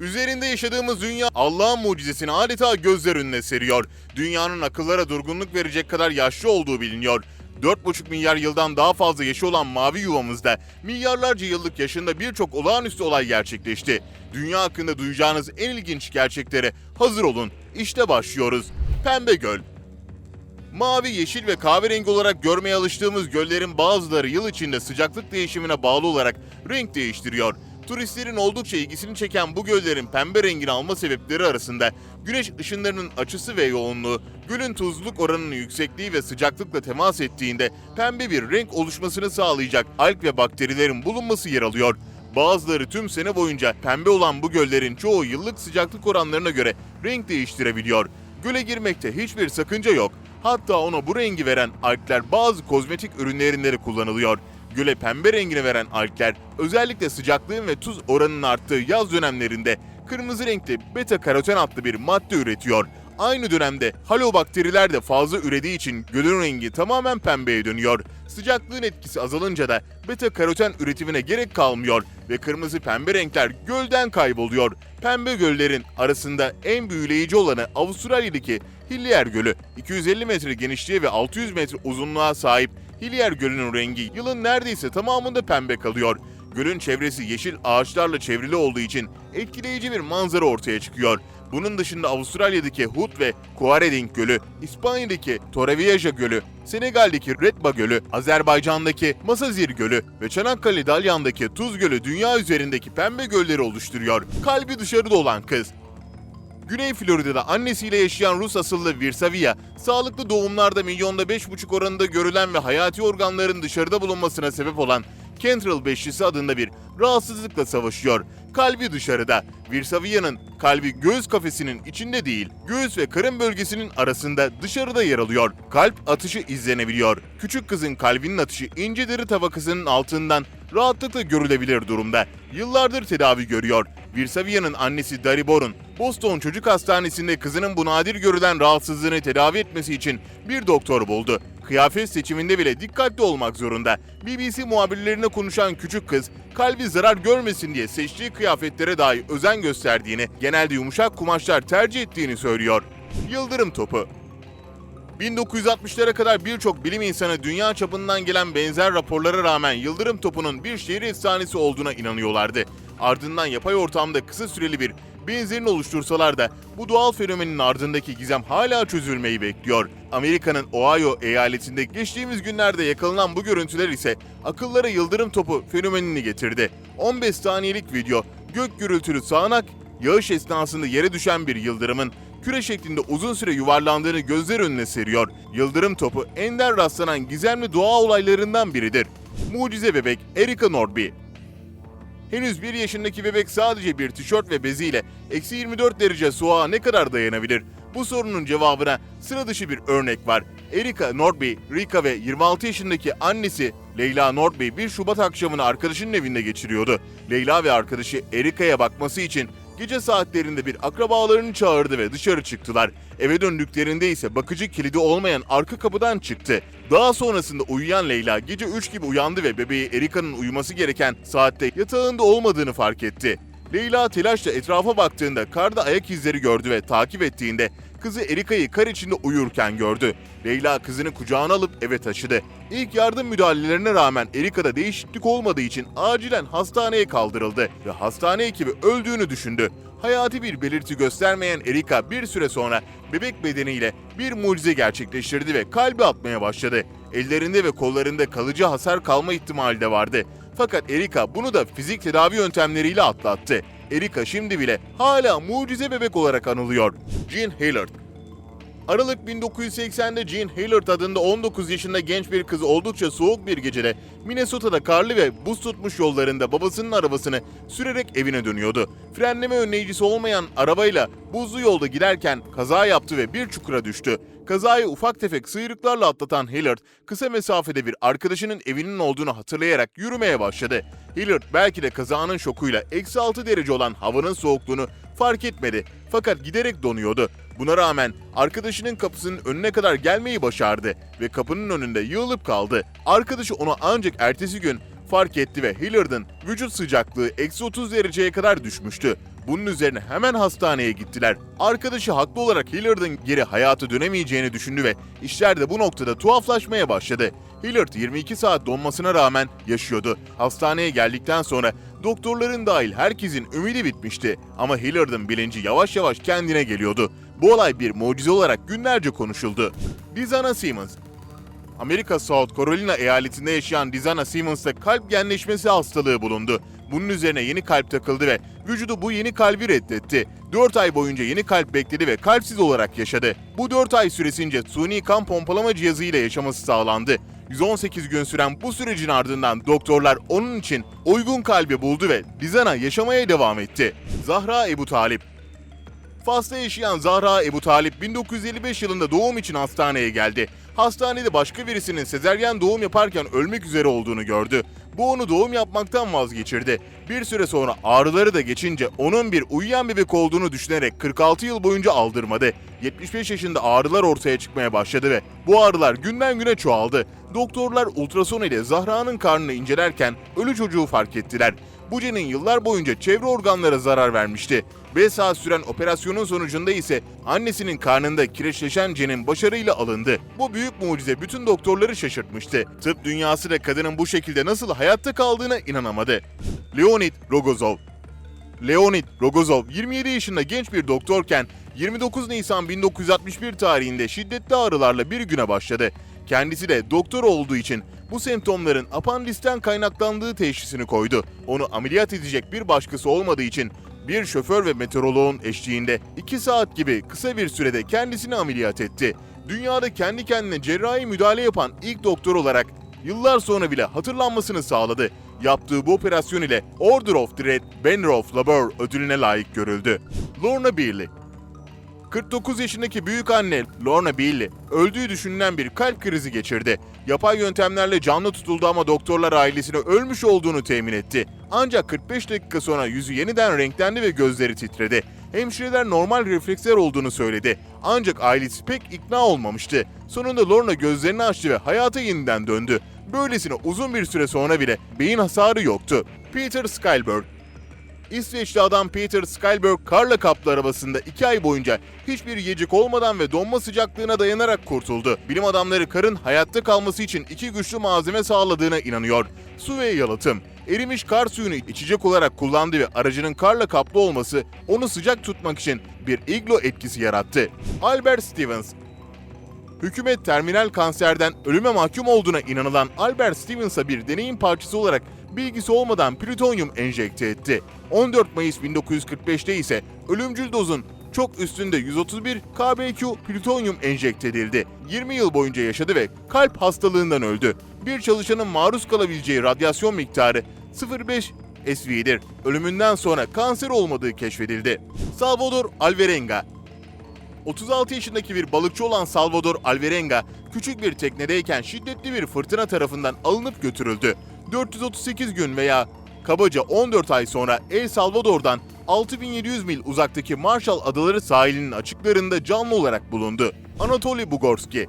Üzerinde yaşadığımız dünya Allah'ın mucizesini adeta gözler önüne seriyor. Dünyanın akıllara durgunluk verecek kadar yaşlı olduğu biliniyor. 4,5 milyar yıldan daha fazla yaşı olan mavi yuvamızda milyarlarca yıllık yaşında birçok olağanüstü olay gerçekleşti. Dünya hakkında duyacağınız en ilginç gerçeklere hazır olun. İşte başlıyoruz. Pembe Göl Mavi, yeşil ve kahverengi olarak görmeye alıştığımız göllerin bazıları yıl içinde sıcaklık değişimine bağlı olarak renk değiştiriyor. Turistlerin oldukça ilgisini çeken bu göllerin pembe rengini alma sebepleri arasında güneş ışınlarının açısı ve yoğunluğu, gölün tuzluluk oranının yüksekliği ve sıcaklıkla temas ettiğinde pembe bir renk oluşmasını sağlayacak alg ve bakterilerin bulunması yer alıyor. Bazıları tüm sene boyunca pembe olan bu göllerin çoğu yıllık sıcaklık oranlarına göre renk değiştirebiliyor. Göle girmekte hiçbir sakınca yok. Hatta ona bu rengi veren algler bazı kozmetik ürünlerinde de kullanılıyor. Göle pembe rengini veren algler özellikle sıcaklığın ve tuz oranının arttığı yaz dönemlerinde kırmızı renkli beta karoten adlı bir madde üretiyor. Aynı dönemde halobakteriler de fazla ürediği için gölün rengi tamamen pembeye dönüyor. Sıcaklığın etkisi azalınca da beta karoten üretimine gerek kalmıyor ve kırmızı pembe renkler gölden kayboluyor. Pembe göllerin arasında en büyüleyici olanı Avustralya'daki Hillier Gölü. 250 metre genişliğe ve 600 metre uzunluğa sahip Hillier Gölü'nün rengi yılın neredeyse tamamında pembe kalıyor. Gölün çevresi yeşil ağaçlarla çevrili olduğu için etkileyici bir manzara ortaya çıkıyor. Bunun dışında Avustralya'daki Hood ve Kuareding Gölü, İspanya'daki Torrevieja Gölü, Senegal'deki Redba Gölü, Azerbaycan'daki Masazir Gölü ve Çanakkale Dalyan'daki Tuz Gölü dünya üzerindeki pembe gölleri oluşturuyor. Kalbi dışarıda olan kız. Güney Florida'da annesiyle yaşayan Rus asıllı Virsavia, sağlıklı doğumlarda milyonda 5,5 oranında görülen ve hayati organların dışarıda bulunmasına sebep olan Kentrel beşlisi adında bir rahatsızlıkla savaşıyor. Kalbi dışarıda. Virsavia'nın kalbi göğüs kafesinin içinde değil, göğüs ve karın bölgesinin arasında dışarıda yer alıyor. Kalp atışı izlenebiliyor. Küçük kızın kalbinin atışı ince deri tabakasının altından rahatlıkla görülebilir durumda. Yıllardır tedavi görüyor. Virsavia'nın annesi Dari Borun, Boston Çocuk Hastanesi'nde kızının bu nadir görülen rahatsızlığını tedavi etmesi için bir doktor buldu. Kıyafet seçiminde bile dikkatli olmak zorunda. BBC muhabirlerine konuşan küçük kız, kalbi zarar görmesin diye seçtiği kıyafetlere dahi özen gösterdiğini, genelde yumuşak kumaşlar tercih ettiğini söylüyor. Yıldırım topu 1960'lara kadar birçok bilim insanı dünya çapından gelen benzer raporlara rağmen yıldırım topunun bir şehir efsanesi olduğuna inanıyorlardı. Ardından yapay ortamda kısa süreli bir benzerini oluştursalar da bu doğal fenomenin ardındaki gizem hala çözülmeyi bekliyor. Amerika'nın Ohio eyaletinde geçtiğimiz günlerde yakalanan bu görüntüler ise akıllara yıldırım topu fenomenini getirdi. 15 saniyelik video gök gürültülü sağanak yağış esnasında yere düşen bir yıldırımın küre şeklinde uzun süre yuvarlandığını gözler önüne seriyor. Yıldırım topu ender rastlanan gizemli doğa olaylarından biridir. Mucize bebek Erika Nordby Henüz bir yaşındaki bebek sadece bir tişört ve beziyle eksi 24 derece soğuğa ne kadar dayanabilir? Bu sorunun cevabına sıra dışı bir örnek var. Erika Nordby, Rika ve 26 yaşındaki annesi Leyla Nordby bir Şubat akşamını arkadaşının evinde geçiriyordu. Leyla ve arkadaşı Erika'ya bakması için gece saatlerinde bir akrabalarını çağırdı ve dışarı çıktılar. Eve döndüklerinde ise bakıcı kilidi olmayan arka kapıdan çıktı. Daha sonrasında uyuyan Leyla gece 3 gibi uyandı ve bebeği Erika'nın uyuması gereken saatte yatağında olmadığını fark etti. Leyla telaşla etrafa baktığında karda ayak izleri gördü ve takip ettiğinde kızı Erika'yı kar içinde uyurken gördü. Leyla kızını kucağına alıp eve taşıdı. İlk yardım müdahalelerine rağmen Erika'da değişiklik olmadığı için acilen hastaneye kaldırıldı ve hastane ekibi öldüğünü düşündü. Hayati bir belirti göstermeyen Erika bir süre sonra bebek bedeniyle bir mucize gerçekleştirdi ve kalbi atmaya başladı. Ellerinde ve kollarında kalıcı hasar kalma ihtimali de vardı. Fakat Erika bunu da fizik tedavi yöntemleriyle atlattı. Erika şimdi bile hala mucize bebek olarak anılıyor. Jean Hillard Aralık 1980'de Jean Hillard adında 19 yaşında genç bir kız oldukça soğuk bir gecede Minnesota'da karlı ve buz tutmuş yollarında babasının arabasını sürerek evine dönüyordu. Frenleme önleyicisi olmayan arabayla buzlu yolda giderken kaza yaptı ve bir çukura düştü. Kazayı ufak tefek sıyrıklarla atlatan Hillard kısa mesafede bir arkadaşının evinin olduğunu hatırlayarak yürümeye başladı. Hillard belki de kazanın şokuyla eksi 6 derece olan havanın soğukluğunu fark etmedi fakat giderek donuyordu. Buna rağmen arkadaşının kapısının önüne kadar gelmeyi başardı ve kapının önünde yığılıp kaldı. Arkadaşı onu ancak ertesi gün fark etti ve Hillard'ın vücut sıcaklığı eksi 30 dereceye kadar düşmüştü. Bunun üzerine hemen hastaneye gittiler. Arkadaşı haklı olarak Hilliard'ın geri hayata dönemeyeceğini düşündü ve işler de bu noktada tuhaflaşmaya başladı. Hilliard 22 saat donmasına rağmen yaşıyordu. Hastaneye geldikten sonra doktorların dahil herkesin ümidi bitmişti. Ama Hilliard'ın bilinci yavaş yavaş kendine geliyordu. Bu olay bir mucize olarak günlerce konuşuldu. Dizana Simmons Amerika South Carolina eyaletinde yaşayan Dizana Simmons'ta kalp genleşmesi hastalığı bulundu. Bunun üzerine yeni kalp takıldı ve vücudu bu yeni kalbi reddetti. 4 ay boyunca yeni kalp bekledi ve kalpsiz olarak yaşadı. Bu 4 ay süresince suni kan pompalama cihazıyla yaşaması sağlandı. 118 gün süren bu sürecin ardından doktorlar onun için uygun kalbi buldu ve Dizana yaşamaya devam etti. Zahra Ebu Talip Fas'ta yaşayan Zahra Ebu Talip 1955 yılında doğum için hastaneye geldi. Hastanede başka birisinin sezeryen doğum yaparken ölmek üzere olduğunu gördü. Bu onu doğum yapmaktan vazgeçirdi. Bir süre sonra ağrıları da geçince onun bir uyuyan bebek olduğunu düşünerek 46 yıl boyunca aldırmadı. 75 yaşında ağrılar ortaya çıkmaya başladı ve bu ağrılar günden güne çoğaldı. Doktorlar ultrason ile Zahra'nın karnını incelerken ölü çocuğu fark ettiler. Bu cenin yıllar boyunca çevre organlara zarar vermişti. 5 saat süren operasyonun sonucunda ise annesinin karnında kireçleşen cenin başarıyla alındı. Bu büyük mucize bütün doktorları şaşırtmıştı. Tıp dünyası da kadının bu şekilde nasıl hayatta kaldığına inanamadı. Leonid Rogozov Leonid Rogozov 27 yaşında genç bir doktorken 29 Nisan 1961 tarihinde şiddetli ağrılarla bir güne başladı. Kendisi de doktor olduğu için bu semptomların apandisten kaynaklandığı teşhisini koydu. Onu ameliyat edecek bir başkası olmadığı için bir şoför ve meteoroloğun eşliğinde 2 saat gibi kısa bir sürede kendisini ameliyat etti. Dünyada kendi kendine cerrahi müdahale yapan ilk doktor olarak yıllar sonra bile hatırlanmasını sağladı. Yaptığı bu operasyon ile Order of the Red Banner of Labor ödülüne layık görüldü. Lorna Beerley 49 yaşındaki büyük anne Lorna Beerley öldüğü düşünülen bir kalp krizi geçirdi. Yapay yöntemlerle canlı tutuldu ama doktorlar ailesine ölmüş olduğunu temin etti. Ancak 45 dakika sonra yüzü yeniden renklendi ve gözleri titredi. Hemşireler normal refleksler olduğunu söyledi. Ancak ailesi pek ikna olmamıştı. Sonunda Lorna gözlerini açtı ve hayata yeniden döndü. Böylesine uzun bir süre sonra bile beyin hasarı yoktu. Peter Skylberg İsveçli adam Peter Skylberg karla kaplı arabasında 2 ay boyunca hiçbir yiyecek olmadan ve donma sıcaklığına dayanarak kurtuldu. Bilim adamları karın hayatta kalması için iki güçlü malzeme sağladığına inanıyor. Su ve yalıtım. Erimiş kar suyunu içecek olarak kullandı ve aracının karla kaplı olması onu sıcak tutmak için bir iglo etkisi yarattı. Albert Stevens Hükümet terminal kanserden ölüme mahkum olduğuna inanılan Albert Stevens'a bir deneyin parçası olarak bilgisi olmadan plütonyum enjekte etti. 14 Mayıs 1945'te ise ölümcül dozun çok üstünde 131 kBq plütonyum enjekte edildi. 20 yıl boyunca yaşadı ve kalp hastalığından öldü. Bir çalışanın maruz kalabileceği radyasyon miktarı 0,5 SV'dir. Ölümünden sonra kanser olmadığı keşfedildi. Salvador Alvarenga 36 yaşındaki bir balıkçı olan Salvador Alvarenga, küçük bir teknedeyken şiddetli bir fırtına tarafından alınıp götürüldü. 438 gün veya kabaca 14 ay sonra El Salvador'dan 6700 mil uzaktaki Marshall Adaları sahilinin açıklarında canlı olarak bulundu. Anatoly Bugorski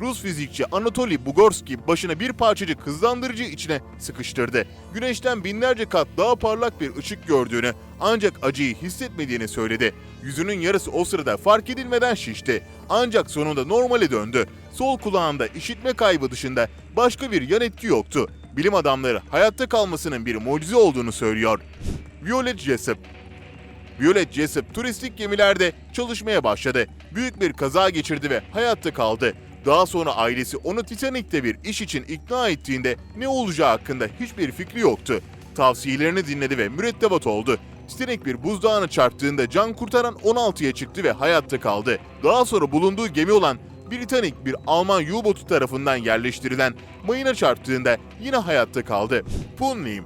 Rus fizikçi Anatoly Bugorski başına bir parçacık hızlandırıcı içine sıkıştırdı. Güneşten binlerce kat daha parlak bir ışık gördüğünü ancak acıyı hissetmediğini söyledi. Yüzünün yarısı o sırada fark edilmeden şişti. Ancak sonunda normale döndü. Sol kulağında işitme kaybı dışında başka bir yan etki yoktu. Bilim adamları hayatta kalmasının bir mucize olduğunu söylüyor. Violet Jessup Violet Jessup turistik gemilerde çalışmaya başladı. Büyük bir kaza geçirdi ve hayatta kaldı. Daha sonra ailesi onu Titanic'te bir iş için ikna ettiğinde ne olacağı hakkında hiçbir fikri yoktu. Tavsiyelerini dinledi ve mürettebat oldu. Titanic bir buzdağına çarptığında can kurtaran 16'ya çıktı ve hayatta kaldı. Daha sonra bulunduğu gemi olan Britannic bir Alman U-botu tarafından yerleştirilen mayına çarptığında yine hayatta kaldı. Punlim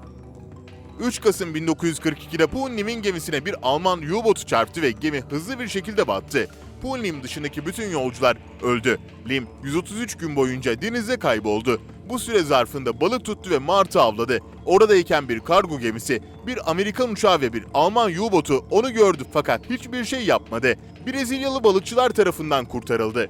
3 Kasım 1942'de Punlim'in gemisine bir Alman U-botu çarptı ve gemi hızlı bir şekilde battı. Punlim dışındaki bütün yolcular öldü. Lim 133 gün boyunca denizde kayboldu. Bu süre zarfında balık tuttu ve martı avladı. Oradayken bir kargo gemisi, bir Amerikan uçağı ve bir Alman U-botu onu gördü fakat hiçbir şey yapmadı. Brezilyalı balıkçılar tarafından kurtarıldı.